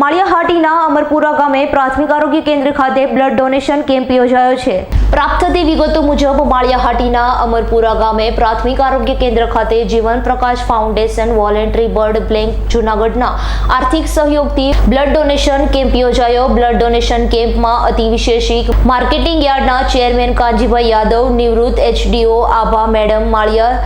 માળિયાહાટીના અમરપુરા ગામે પ્રાથમિક આરોગ્ય કેન્દ્ર ખાતે બ્લડ ડોનેશન કેમ્પ યોજાયો છે. પ્રાપ્ત થતી વિગતો મુજબ માળિયાહાટીના અમરપુરા ગામે પ્રાથમિક આરોગ્ય કેન્દ્ર ખાતે Jeevan Prakash foundation, voluntary, blood bank, જૂનાગઢના આર્થિક સહયોગથી બ્લડ ડોનેશન કેમ્પ યોજાયો. બ્લડ ડોનેશન કેમ્પમાં અતિ વિશેષિક માર્કેટિંગ યાર્ડના ચેરમેન કાંજીભાઈ યાદવ, નિવૃત્ત એચડીઓ આભા મેડમ, માળિયા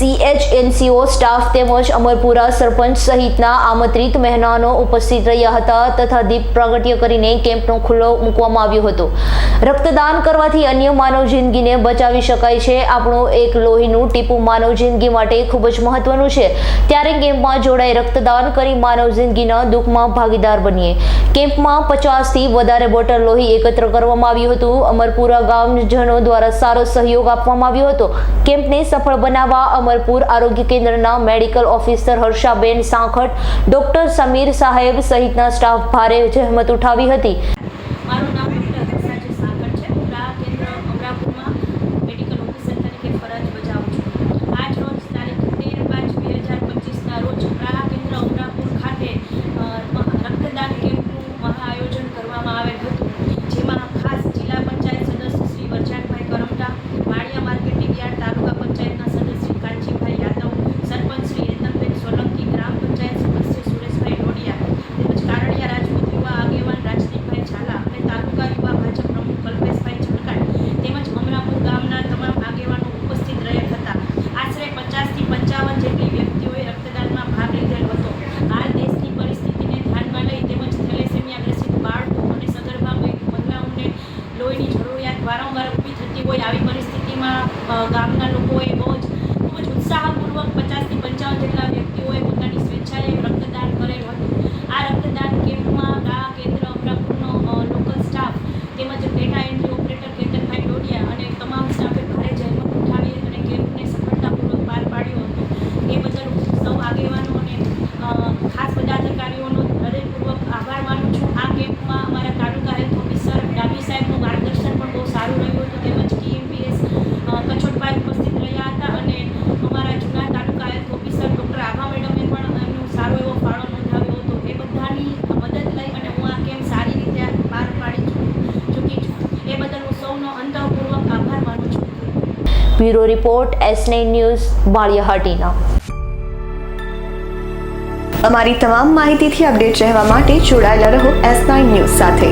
સીએચએનસીઓ સ્ટાફ તેમજ અમરપુરા સરપંચ સહિતના આમંત્રિત મહેમાનો ઉપસ્થિત રહ્યા હતા તથા દીપ પ્રાગટ્ય કરીને કેમ્પનો ખુલ્લો મૂકવામાં આવ્યો હતો. રક્તદાન કરવાથી અન્ય માનવ જિંદગીને બચાવી શકાય છે. આપણું એક લોહીનું ટીપું માનવ જિંદગી માટે ખૂબ જ મહત્વનું છે. ત્યારે કેમ્પમાં જોડાઈ રક્તદાન કરી માનવ જિંદગીના દુઃખમાં ભાગીદાર બનીએ. કેમ્પમાં પચાસથી વધારે બોટલ લોહી એકત્ર કરવામાં આવ્યું હતું. અમરપુરા ગામજનો દ્વારા સારો સહયોગ આપવામાં આવ્યો હતો. કેમ્પને સફળ બનાવવા અમરપુર આરોગ્ય કેન્દ્રના medical officer Harshaben Sankhat doctor Sameer સાહેબ સહિતના સ્ટાફ ભારે જહેમત ઉઠાવી હતી ગામના લોકોએ બહુ જ, ખૂબ જ ઉત્સાહપૂર્વક પચાસથી પંચાવન જેટલા વ્યક્તિઓએ પોતાની સ્વેચ્છાએ રક્તદાન કરેલ હતું. આ રક્તદાન કેમ્પમાં આ કેન્દ્ર અમરાપુરનો લોકલ સ્ટાફ તેમજ સૌનો અંતઃપૂર્વક આભાર માનું છું. બ્યુરો રિપોર્ટ એસ ન્યૂઝ બાળિયાહાટીના. અમારી તમામ માહિતીથી અપડેટ રહેવા માટે જોડાયેલા રહો એસ નાઇન ન્યૂઝ સાથે.